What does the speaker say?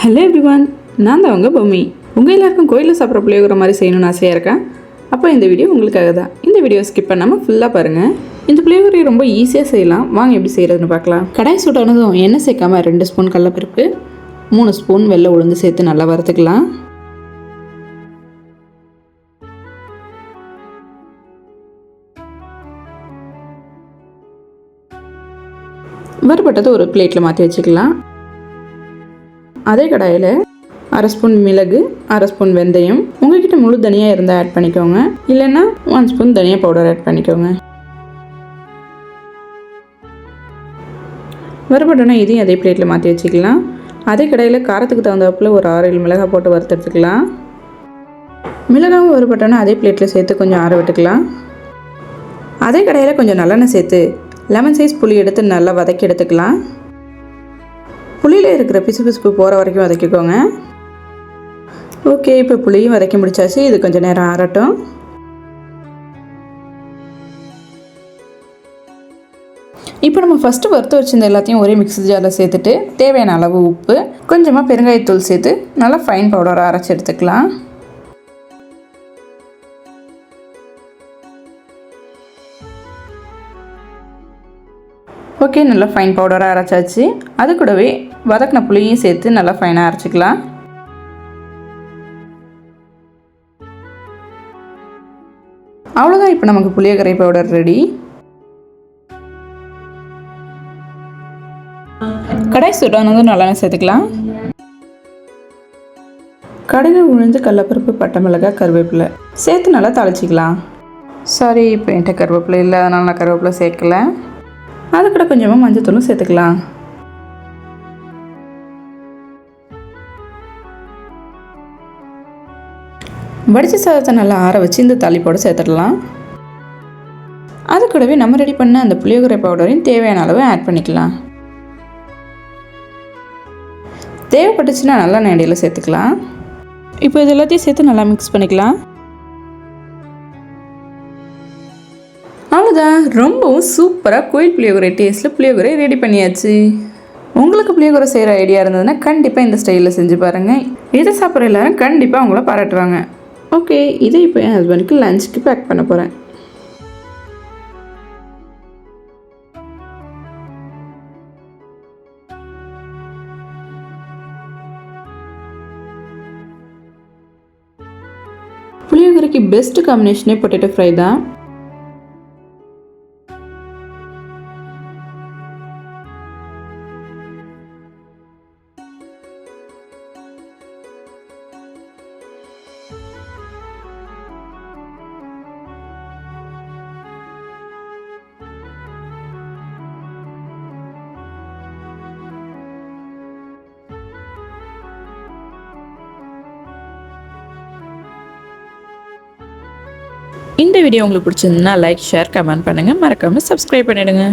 Hello everyone நான் தான் உங்கள் பொம்மி. உங்கள் எல்லாருக்கும் கோயிலில் சாப்பிட்ற புளியோகிற மாதிரி செய்யணும்னு ஆசையாக இருக்கேன். அப்போ இந்த வீடியோ உங்களுக்காக தான். இந்த வீடியோ ஸ்கிப் பண்ணாமல் ஃபுல்லாக பாருங்கள் இந்த புளியோகரையை ரொம்ப ஈஸியாக செய்யலாம். வாங்க எப்படி செய்கிறதுன்னு பார்க்கலாம். கடாய் சூடானதும் எண்ணெய் சேர்க்காம ரெண்டு ஸ்பூன் கடலப்பருப்பு மூணு ஸ்பூன் வெள்ளை உளுந்து சேர்த்து நல்லா வறுத்துக்கலாம். வறுபட்டதை ஒரு பிளேட்டில் மாற்றி வச்சுக்கலாம். அதே கடாயில் அரை ஸ்பூன் மிளகு அரை ஸ்பூன் வெந்தயம். உங்ககிட்ட முழு தனியாக இருந்தால் ஆட் பண்ணிக்கோங்க. இல்லைன்னா ஒன் ஸ்பூன் தனியா பவுடர் ஆட் பண்ணிக்கோங்க. வறுபட்டோன்னா இதையும் அதே பிளேட்டில் மாற்றி வச்சுக்கலாம். அதே கடையில் காரத்துக்கு தகுந்தாப்புல ஒரு ஆறு ஏழு மிளகாய் போட்டு வறுத்தெடுத்துக்கலாம் மிளகாவும் வறுபட்டோன்னா அதே பிளேட்டில் சேர்த்து கொஞ்சம் ஆற விட்டுக்கலாம். அதே கடையில் கொஞ்சம் நல்லெண்ணெய் சேர்த்து லெமன் சைஸ் புளி எடுத்து நல்லா வதக்கி எடுத்துக்கலாம். புளியில் இருக்கிற பிசு பிசுப்பு போகிற வரைக்கும் வதக்கிக்கோங்க. ஓகே இப்போ புளியும் வதக்கி முடிச்சாச்சு. இது கொஞ்சம் நேரம் ஆறட்டும். இப்போ நம்ம ஃபஸ்ட்டு வறுத்து வச்சிருந்த எல்லாத்தையும் ஒரே மிக்ஸி ஜாரில் சேர்த்துட்டு தேவையான அளவு உப்பு கொஞ்சமாக பெருங்காயத்தூள் சேர்த்து நல்லா ஃபைன் பவுடராக அரைச்சி எடுத்துக்கலாம். ஓகே நல்லா ஃபைன் பவுடராக அரைச்சாச்சு. அது கூடவே வதக்கின புளியும் சேர்த்து நல்லா ஃபைனாக அரைச்சிக்கலாம். அவ்வளோதான் இப்போ நமக்கு புளியகரை பவுடர் ரெடி கடாய் சுடானதும் நல்லா சேர்த்துக்கலாம். கடுகு உளுந்து கடலப்பருப்பு பட்டை மிளகாய் கருவேப்பிலை சேர்த்து நல்லா தாளிச்சிக்கலாம். சாரி இப்போ என்கிட்ட கருவேப்பிலை இல்லை அதனால் நான் கருவேப்பிலை சேர்க்கல. அது கூட கொஞ்சமாக மஞ்சத்தூளும் சேர்த்துக்கலாம். வடிச்ச சாதத்தை நல்லா ஆற வச்சு இந்த தாளிப்போடு சேர்த்துடலாம். அது கூடவே நம்ம ரெடி பண்ண அந்த புளியோகரை பவுடரையும் தேவையான அளவு ஆட் பண்ணிக்கலாம். தேவைப்பட்டுச்சுன்னா நல்லா நேடையில் சேர்த்துக்கலாம். இப்போ இது எல்லாத்தையும் சேர்த்து நல்லா மிக்ஸ் பண்ணிக்கலாம். அவ்வளோதான் ரொம்பவும் சூப்பராக கோயில் புளியோகரை டேஸ்ட்டில் புளியோகரை ரெடி பண்ணியாச்சு. உங்களுக்கு புளியோகரை செய்கிற ஐடியா இருந்ததுன்னா கண்டிப்பாக இந்த ஸ்டைலில் செஞ்சு பாருங்கள் இதை சாப்பிட்ற எல்லாரும் கண்டிப்பாக அவங்கள பாராட்டுவாங்க. ஓகே இதை இப்போ என் ஹஸ்பண்டுக்கு லஞ்சுக்கு பேக் பண்ண போகிறேன் புளியோகரைக்கு பெஸ்ட் காம்பினேஷனே பொட்டேட்டோ ஃப்ரை தான். இந்த வீடியோ உங்களுக்கு பிடிச்சிருந்தா லைக் ஷேர் கமெண்ட் பண்ணுங்கள் மறக்காமல் சப்ஸ்கிரைப் பண்ணிடுங்க.